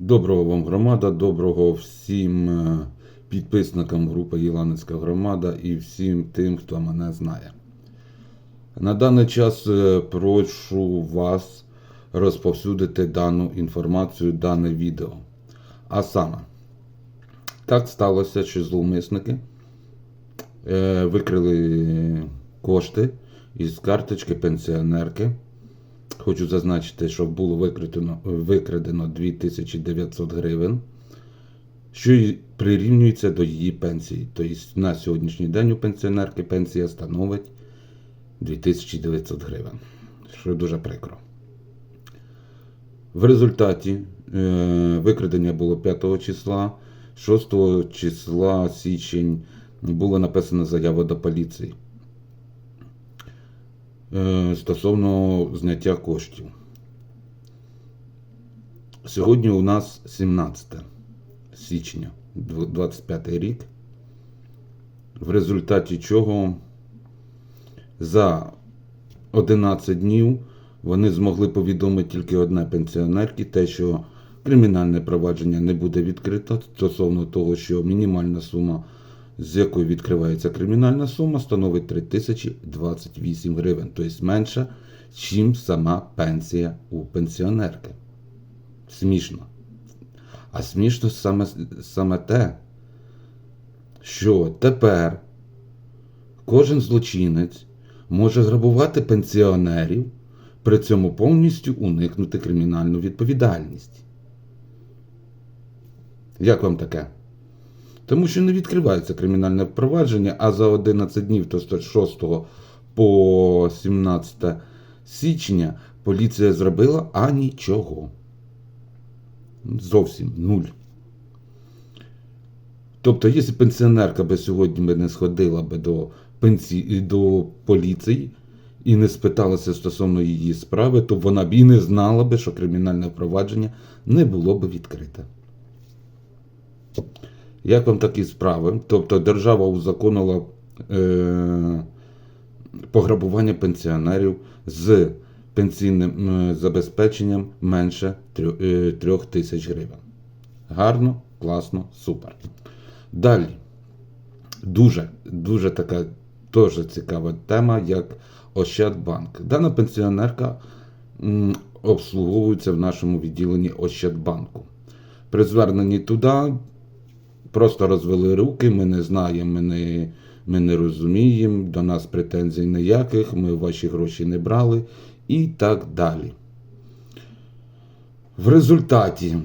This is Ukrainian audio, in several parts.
Доброго вам громада, доброго всім е, підписникам групи Єланицька громада і всім тим, хто мене знає. На даний час е, прошу вас розповсюдити дану інформацію, дане відео. А саме, так сталося, що зловмисники е, викрили кошти із карточки пенсіонерки. Хочу зазначити, що було викрадено, викрадено 2900 гривень, що прирівнюється до її пенсії. Тобто на сьогоднішній день у пенсіонерки пенсія становить 2900 гривень, що дуже прикро. В результаті е, викрадення було 5 числа, 6 числа січень була написана заява до поліції стосовно зняття коштів. Сьогодні у нас 17 січня 25 рік, в результаті чого за 11 днів вони змогли повідомити тільки одне пенсіонерки, те, що кримінальне провадження не буде відкрито стосовно того, що мінімальна сума, з якої відкривається кримінальна сума, становить 3028 гривень, тобто менша, ніж сама пенсія у пенсіонерки. Смішно. А смішно саме, саме те, що тепер кожен злочинець може грабувати пенсіонерів, при цьому повністю уникнути кримінальну відповідальність. Як вам таке? Тому що не відкривається кримінальне впровадження, а за 11 днів, то з 6 по 17 січня, поліція зробила а нічого. Зовсім нуль. Тобто, якщо пенсіонерка би сьогодні не сходила би до, пенсі... до поліції і не спиталася стосовно її справи, то вона б і не знала би, що кримінальне впровадження не було би відкрите. Як вам такі справи? Тобто держава узаконила е, пограбування пенсіонерів з пенсійним е, забезпеченням менше 3 тисяч гривень. Гарно, класно, супер. Далі. Дуже, дуже така теж цікава тема, як Ощадбанк. Дана пенсіонерка м, обслуговується в нашому відділенні Ощадбанку. При зверненні туди просто розвели руки, ми не знаємо, ми не, ми не розуміємо, до нас претензій ніяких, ми ваші гроші не брали і так далі. В результаті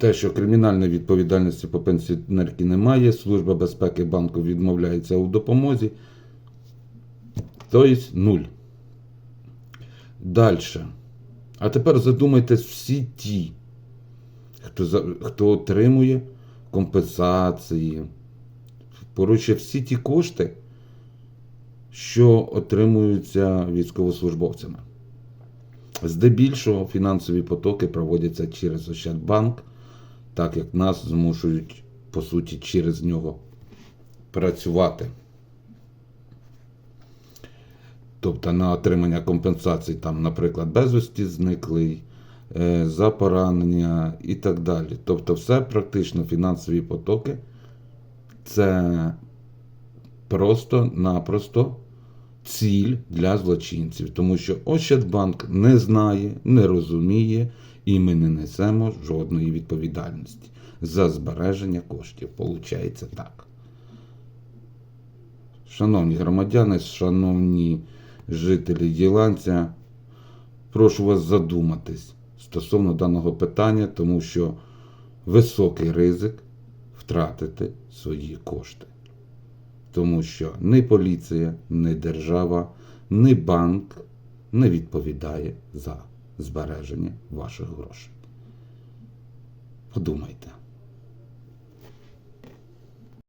те, що кримінальної відповідальності по пенсіонерці немає, Служба безпеки банку відмовляється у допомозі, тобто нуль. Далі. А тепер задумайтесь всі ті, хто, за- хто отримує компенсації, поручує всі ті кошти, що отримуються військовослужбовцями. Здебільшого фінансові потоки проводяться через Ощадбанк, так як нас змушують, по суті, через нього працювати. Тобто на отримання компенсацій, там, наприклад, безвісті зниклий, за поранення і так далі. Тобто, все практично фінансові потоки це просто-напросто ціль для злочинців, тому що Ощадбанк не знає, не розуміє, і ми не несемо жодної відповідальності за збереження коштів. Получається так. Шановні громадяни, шановні жителі Єланця, прошу вас задуматись стосовно даного питання, тому що високий ризик втратити свої кошти. Тому що ні поліція, ні держава, ні банк не відповідає за збереження ваших грошей. Подумайте.